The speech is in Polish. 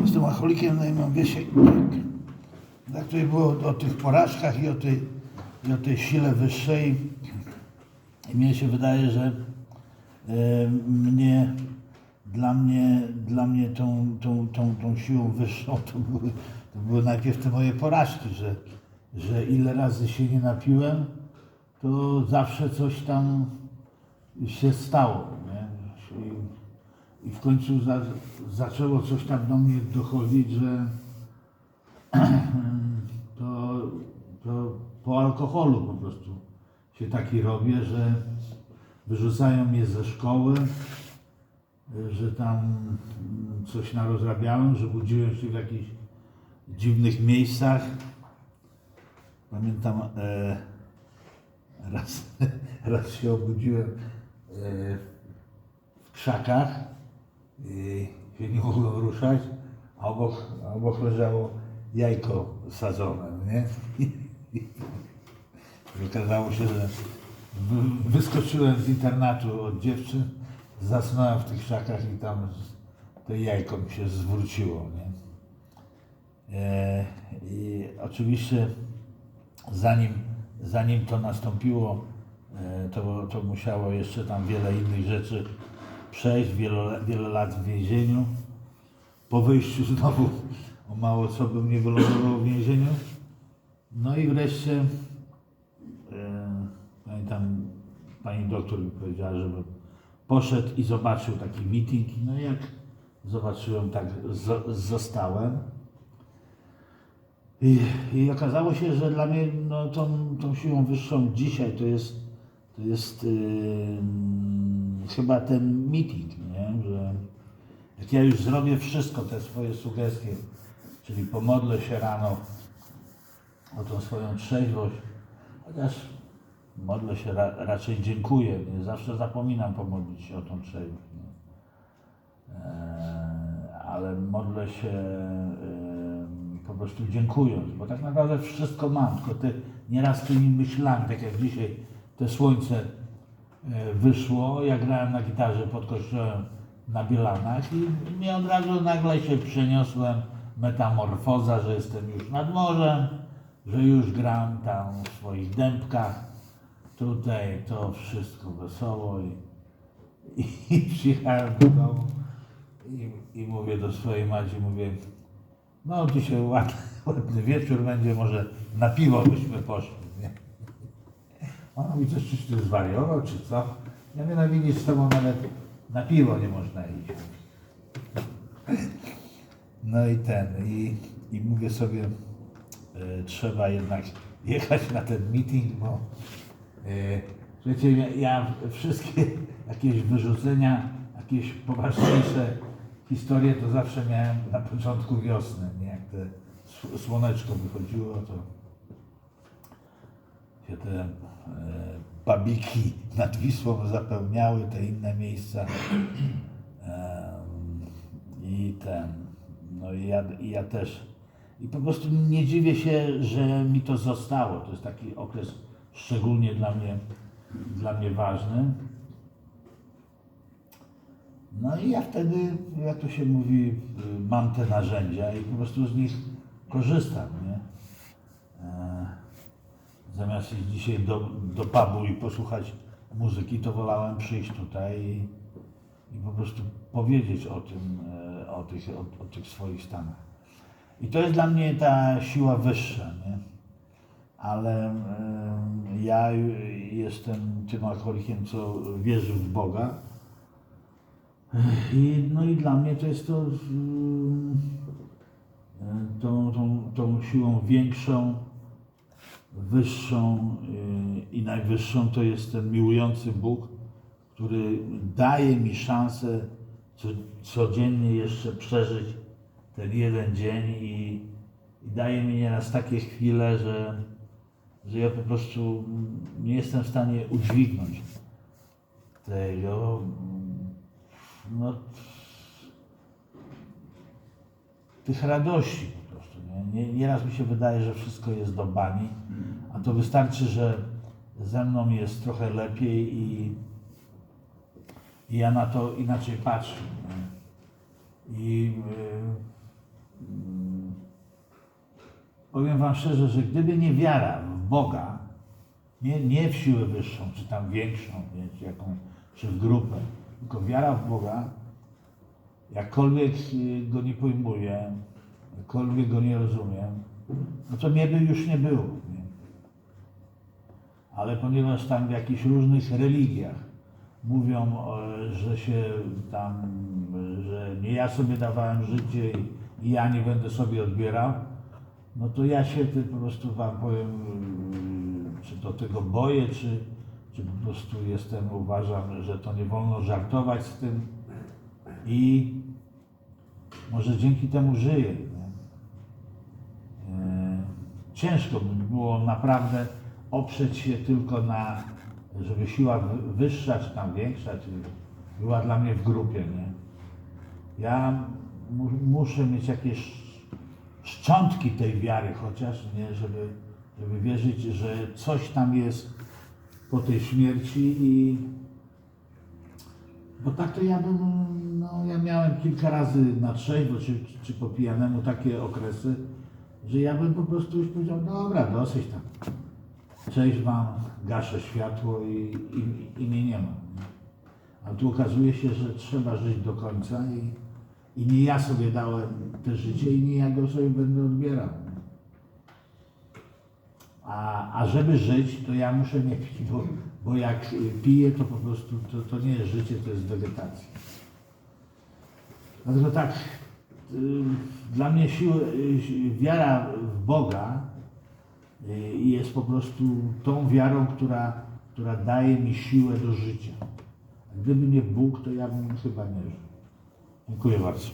Jestem alkoholikiem, no i mam wiesiek. Tak tutaj było o tych porażkach i o tej, i o tej sile wyższej. I mnie się wydaje, że e, mnie, dla mnie, dla mnie tą, tą, tą, tą siłą wyższą to były, to były najpierw te moje porażki, że, że ile razy się nie napiłem, to zawsze coś tam się stało. I, w końcu za, zaczęło coś tam do mnie dochodzić, że to, to po alkoholu po prostu się taki robię, że wyrzucają mnie ze szkoły, że tam coś narozrabiałem, że budziłem się w jakichś dziwnych miejscach. Pamiętam e, raz, raz się obudziłem e, w krzakach się nie mogłem ruszać, a obok, obok leżało jajko sadzone, nie? I okazało się, że wy- wyskoczyłem z internatu od dziewczyn, zasnąłem w tych krzakach i tam to jajko mi się zwróciło, nie? E, I oczywiście zanim, zanim to nastąpiło, e, to, to musiało jeszcze tam wiele innych rzeczy przejść, wiele, wiele lat w więzieniu. Po wyjściu znowu o mało co bym nie wylądował w więzieniu. No i wreszcie e, pamiętam pani doktor mi powiedziała, żebym poszedł i zobaczył taki meeting. No i jak zobaczyłem, tak zo- zostałem. I, I okazało się, że dla mnie no, tą, tą siłą wyższą dzisiaj to jest, to jest yy, chyba ten meeting, nie? że jak ja już zrobię wszystko, te swoje sugestie, czyli pomodlę się rano o tą swoją trzeźwość, chociaż modlę się ra, raczej dziękuję, nie? zawsze zapominam pomodlić się o tą trzeźwość. Eee, ale modlę się em, po prostu dziękując, bo tak naprawdę wszystko mam, tylko te, nieraz tymi myślami, tak jak dzisiaj te słońce e, wyszło, ja grałem na gitarze pod kościołem na Bielanach i mnie od razu nagle się przeniosłem. Metamorfoza, że jestem już nad morzem, że już gram tam w swoich dębkach, tutaj to wszystko wesoło i, i, i przyjechałem do domu i, i mówię do swojej Madzi, mówię, no dzisiaj ładny, ładny wieczór będzie, może na piwo byśmy poszli? Ona mówi, coś czyś ty zwariował, czy co? Ja mówię, no widzisz, z tobą nawet na piwo nie można iść. No i ten, i, i mówię sobie, e, trzeba jednak jechać na ten meeting, bo e, wiecie, ja, ja wszystkie jakieś wyrzucenia, jakieś poważniejsze historie to zawsze miałem na początku wiosny, nie? jak te słoneczko wychodziło, to te e, babiki nad Wisłą zapełniały, te inne miejsca. I ten, no i ja, i ja też. I po prostu nie dziwię się, że mi to zostało. To jest taki okres szczególnie dla mnie, dla mnie ważny. No i ja wtedy, jak to się mówi, mam te narzędzia i po prostu z nich korzystam, nie? Zamiast iść dzisiaj do, do pubu i posłuchać muzyki, to wolałem przyjść tutaj i, i po prostu powiedzieć o tym, e, o tych, o, o tych swoich stanach. I to jest dla mnie ta siła wyższa, nie? Ale e, ja jestem tym alkoholikiem, co wierzy w Boga. I, no i dla mnie to jest to e, tą, tą, tą siłą większą, wyższą y, i najwyższą to jest ten miłujący Bóg, który daje mi szansę co, codziennie jeszcze przeżyć ten jeden dzień i, i daje mi nieraz takie chwile, że, że ja po prostu nie jestem w stanie udźwignąć tego. No, tych radości. Nie? Nie, nieraz mi się wydaje, że wszystko jest do bani, a to wystarczy, że ze mną jest trochę lepiej i, i ja na to inaczej patrzę. I, yy, powiem Wam szczerze, że gdyby nie wiara w Boga, nie, nie w siłę wyższą, czy tam większą, nie, czy, jaką, czy w grupę, tylko wiara w Boga, jakkolwiek y, go nie pojmuję, jakkolwiek go nie rozumiem, no to mnie by już nie było. Nie? Ale ponieważ tam w jakichś różnych religiach mówią, e, że się tam, e, że nie ja sobie dawałem życie i- ja nie będę sobie odbierał, no to ja się ty, po prostu wam powiem, e, czy do tego boję, czy, czy po prostu jestem, uważam, że to nie wolno żartować z tym i może dzięki temu żyję. E, Ciężko by było naprawdę oprzeć się tylko na, żeby siła wy- wyższa, czy tam większa, czy była dla mnie w grupie, nie? Ja mu, muszę mieć jakieś szczątki tej wiary chociaż, nie? Żeby, żeby wierzyć, że coś tam jest po tej śmierci i bo tak to ja bym, no ja miałem kilka razy na trzeźwo czy, czy po pijanemu takie okresy, że ja bym po prostu już powiedział, dobra, dosyć tam. Cześć wam, gaszę światło i, i, i mnie nie ma. A tu okazuje się, że trzeba żyć do końca i, i nie ja sobie dałem te życie i nie ja go sobie będę odbierał. A, a żeby żyć, to ja muszę nie pić, bo, bo jak piję, to po prostu to, to nie jest życie, to jest wegetacja. Dlatego tak, dla mnie siły, y, wiara w Boga y, jest po prostu tą wiarą, która, która daje mi siłę do życia. Gdyby nie Bóg, to ja bym chyba nie żył. Dziękuję bardzo.